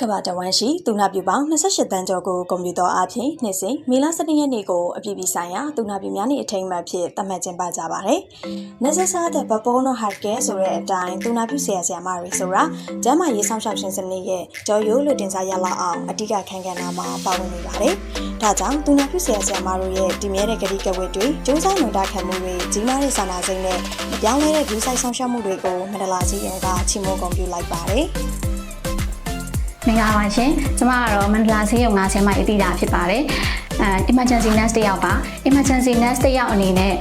ကမ္ဘာတဝန်းရှိသူနာပြုပေါင်း28တန်းကျော်ကိုကွန်ပျူတာအဖြစ်နှစ်စဉ်မေလ12ရက်နေ့ကိုအပြည်ပြည်ဆိုင်ရာသူနာပြုများနေ့အထိမ်းအမှတ်ဖြစ်သတ်မှတ်ကျင်းပကြပါတယ်။ Necessary the Babono Healthcare ဆိုတဲ့အတိုင်းသူနာပြုဆရာဆရာမတွေဆိုတာကျန်းမာရေးဆောင်ရှောက်ခြင်းစနစ်ရဲ့ကြော်ရိုးလိုတင်စားရလောက်အောင်အဓိကခံကဏ္ဍမှာပါဝင်နေပါတယ်။ဒါကြောင့်သူနာပြုဆရာဆရာမတို့ရဲ့တည်မြဲတဲ့ကတိကဝတ်တွေစူးစမ်းလုံတာခံမှုတွေကြီးမားတဲ့စာနာစိတ်နဲ့မပြောင်းလဲတဲ့လူဆိုင်ဆောင်ရှောက်မှုတွေကိုမန္တလာကြီးရင်ကချီးမွမ်းဂုဏ်ပြုလိုက်ပါတယ်။ မင်္ဂလာပါရှင်ကျမကတော့မန္တလာဆေးရုံငါဆင်းမအတီးတာဖြစ်ပါတယ်အဲ emergency nurse တစ်ယောက်ပါ emergency nurse တစ်ယောက်အနေနဲ့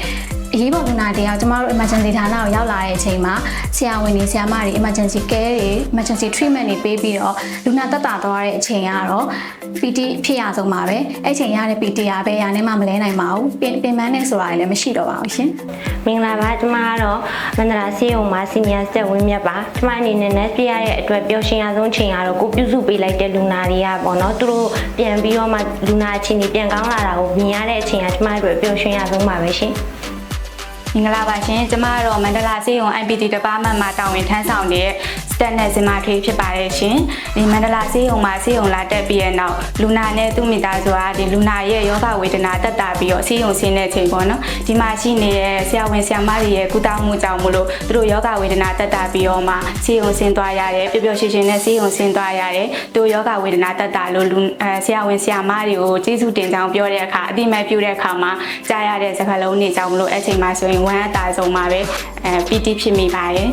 အရေးပေါ်လူနာတယောက်ကျမတို့ emergency ဌာနကိုရောက်လာတဲ့အချိန်မှာဆရာဝန်တွေဆရာမတွေ emergency care တွေ emergency treatment တွေပေးပြီးတော့လူနာတက်တာသွားတဲ့အချိန်ကတော့ PT ဖြစ်ရဆုံးပါပဲအဲ့ချိန်ရတဲ့ PT ကပဲရာနဲ့မှမလဲနိုင်ပါဘူးပင်ပင်ပန်းနဲ့ဆိုတာလည်းမရှိတော့ပါဘူးရှင်မင်္ဂလာပါကျမကတော့မန္တလာစီယုံမှာစီနီယာစတက်ဝင်းမြတ်ပါကျမအနေနဲ့ net ပြရတဲ့အတွက်ပျော်ရွှင်ရဆုံးချိန်ကတော့ကိုပြုစုပေးလိုက်တဲ့လူနာတွေကပေါ့နော်သူတို့ပြန်ပြီးတော့မှလူနာအချင်းကြီးပြန်ကောင်းလာတာကိုမြင်ရတဲ့အချိန်ကကျမတို့ပျော်ရွှင်ရဆုံးပါပဲရှင်မ င်္ဂလာပါရှင်ကျမကတော့မန္တလာစေယုံ MPT Department မှာတာဝန်ထမ်းဆောင်နေတဲ့ Stat နဲ့စင်မာထွေးဖြစ်ပါတယ်ရှင်ဒီမန္တလာစေယုံမှာစေယုံလာတက်ပြီးရဲ့နောက်လူနာနဲ့သူ့မိသားစုကဒီလူနာရဲ့ယောဂဝေဒနာတက်တာပြီးတော့စေယုံဆင်းတဲ့ချိန်ပေါ့နော်ဒီမှာရှိနေတဲ့ဆရာဝန်ဆရာမတွေရဲ့ကုသမှုကြောင့်မလို့သူတို့ယောဂဝေဒနာတက်တာပြီးတော့မှစေယုံဆင်းသွားရတယ်ပျော်ပျော်ရွှင်ရွှင်နဲ့စေယုံဆင်းသွားရတယ်သူတို့ယောဂဝေဒနာတက်တာလို့လူအဲဆရာဝန်ဆရာမတွေကိုကျေးဇူးတင်ကြောင်းပြောတဲ့အခါအတိမတ်ပြုတဲ့အခါမှာကြားရတဲ့စကားလုံးတွေကြောင့်မလို့အဲ့ချိန်မှာဆိုရင်ဝမ်းအတာဆုံးပါပဲအဲ PT ဖြစ်မိပါတယ်